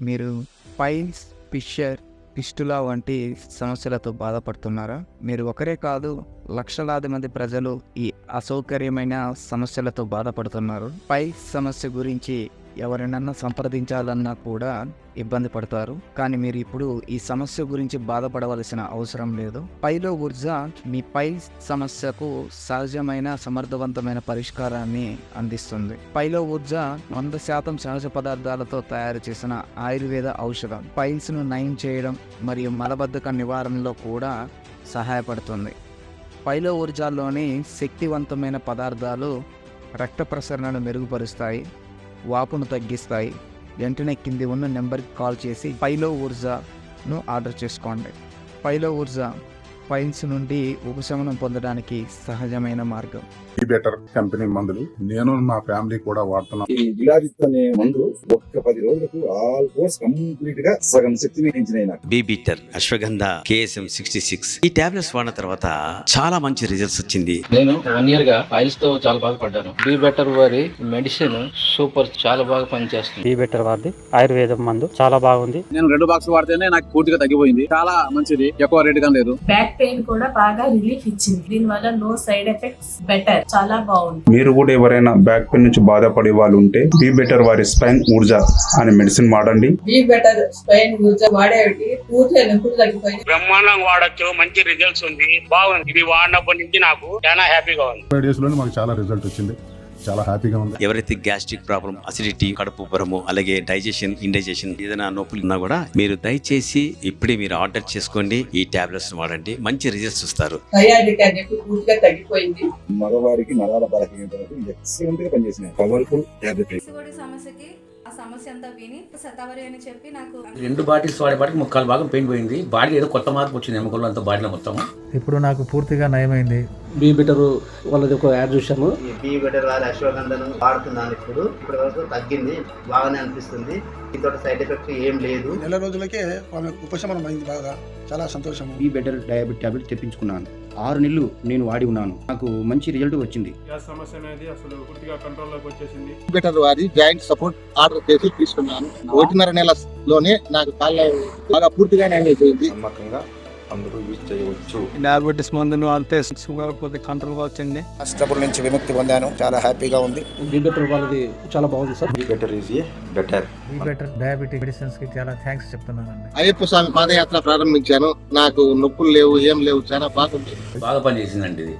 మీరు piles fissure పిస్టులా వంటి సమస్యలతో బాధపడుతున్నారా? మీరు ఒకరే కాదు లక్షలాది మంది ప్రజలు ఈ అసౌకర్యమైన సమస్యలతో బాధపడుతున్నారు. పై సమస్య గురించి ఎవరినన్నా సంప్రదించాలన్నా కూడా ఇబ్బంది పడతారు. కానీ మీరు ఇప్పుడు ఈ సమస్య గురించి బాధపడవలసిన అవసరం లేదు. పైలో ఊర్జా మీ పై సమస్యకు సహజమైన సమర్థవంతమైన పరిష్కారాన్ని అందిస్తుంది. పైలో ఊర్జా వంద శాతం సహజ పదార్థాలతో తయారు చేసిన ఆయుర్వేద ఔషధం. పైల్స్ను నయం చేయడం మరియు మలబద్ధక నివారణలో కూడా సహాయపడుతుంది. పైలో ఊర్జాలోని శక్తివంతమైన పదార్థాలు రక్త ప్రసరణను మెరుగుపరుస్తాయి. వాపును తగ్గిస్తాయి. వెంటనే కింది ఉన్న నెంబర్కి కాల్ చేసి పైలో ఊర్జాను ఆర్డర్ చేసుకోండి. పైలో ఊర్జా పైన్స్ నుండి ఉపశమనం పొందడానికి సహజమైన మార్గం. ఈ బెటర్ కంపెనీ మందులు. నేను మా ఫ్యామిలీ కూడా వాడుతున్నాం. ఈ విలాజిత్ అనే మందు ఒక్క పది రోజులకు ఆల్మోస్ట్ కంప్లీట్గా సగం శక్తిని పెంచినాయి నాకు. Be better ashwagandha KSM sixty six ఈ టాబ్లెట్స్ వాడిన తర్వాత చాలా మంచి రిజల్ట్స్ వచ్చింది. నేను వన్ ఇయర్గా ఫైల్స్తో చాలా బాధపడ్డాను బీ బెటర్ వారి మెడిసిన్ సూపర్ చాలా బాగా పనిచేస్తుంది. ఈ బెటర్ వారిది ఆయుర్వేదం మందు. చాలా బాగుంది. నేను రెండు బాక్స్ వాడితేనే నాకు పూర్తిగా తగ్గిపోయింది. చాలా మంచిది. ఎక్కువ రేట్గా లేదు. బ్యాక్ పెయిన్ కూడా బాగా రిలీఫ్ ఇచ్చింది. దీని వల్ల నో సైడ్ ఎఫెక్ట్స్ బెటర్. చాలా బాగుంది. మీరు కూడా ఎవరైనా బ్యాక్ పెయిన్ నుంచి బాధపడే వాళ్ళు ఉంటే బీ బెటర్ వారి స్పైన్ ఊర్జా అనే మెడిసిన్ వాడండి. బీ బెటర్ స్పైన్ యూజ్ వాడేవి పూర్తిగా నొప్పులు తగ్గిపోయింది బ్రహ్మాండంగా వాడచ్చు. మంచి రిజల్ట్స్ ఉంది. బాగుంది. ఇది వాడినప్పటి నుంచి నాకు చాలా హ్యాపీగా ఉంది. డేస్ మాకు చాలా రిజల్ట్ వచ్చింది. చాలా హ్యాపీగా ఉంది. ఎవరైతే గ్యాస్ట్రిక్ ప్రాబ్లం అసిడిటీ కడుపు ఉబ్బరము అలాగే డైజెషన్ ఇండైజెషన్ ఏదైనా నొప్పులు ఉన్నా కూడా మీరు దయచేసి ఇప్పుడే మీరు ఆర్డర్ చేసుకోండి ఈ టాబ్లెట్స్ వాడండి. మంచి రిజల్ట్స్ చెప్పి పూర్తిగా తగ్గిపోయింది. మగవారికి నరాల పవర్ఫుల్ టాబ్లెట్ కూడా సమస్యకి ఆ సమస్య అంతా విని శతావరి అని చెప్పి నాకు రెండు బాటిల్స్ వాడేపాటికి ముక్కాలు భాగం పెయిన్ పోయింది. బాడీ ఏదో కొత్త మార్పు వచ్చింది. ఎముకలు అంతా బాడీలో మొత్తం ఇప్పుడు నాకు పూర్తిగా నయమైంది. బీ బెటర్ వాళ్ళది ఒక యాడ్ చూసాము బీ బెటర్ వారి అశ్వగంధను వాడుతున్నాను ఇప్పుడు. ఇప్పటి వరకు తగ్గింది బాగానే అనిపిస్తుంది. దీంతో సైడ్ ఎఫెక్ట్ ఏం లేదు. నెల రోజులకే ఆమె ఉపశమనం అయింది బాగా చాలా సంతోషం బీ బెటర్ డయాబెట్ టాబ్లెట్ తెప్పించుకున్నాను. ఆరు నెలలు నేను వాడి ఉన్నాను. నాకు మంచి రిజల్ట్ వచ్చింది. గ్యాస్ సమస్య అనేది అసలు పూర్తిగా కంట్రోల్లోకి వచ్చేసింది. బెటర్ వారి జాయింట్ సపోర్ట్ ఆర్డర్ చేసి తీసుకున్నాను. ఒకటిన్నర నెలలోనే నాకు కాళ్ళ బాగా పూర్తిగా న్యాయం అయిపోయింది నమ్మకంగా అందరూ యూజ్ చేయవచ్చు. డయాబెటీస్ మందును అంతే షుగర్ కొద్దిగా కంట్రోల్గా వచ్చింది కష్టపుల నుంచి విముక్తి పొందాను. చాలా హ్యాపీగా ఉంది. బీ బెటర్ వాళ్ళది చాలా బాగుంది sir. B better is a better ఈ బెటర్ డయాబెటిక్ మెడిసిన్స్కి చాలా థ్యాంక్స్ చెప్తున్నానండి. అయ్యప్ప స్వామి పాదయాత్ర ప్రారంభించాను. నాకు నొప్పులు లేవు ఏం లేవు చాలా బాగుంది. బాగా పనిచేసిందండి ఇది.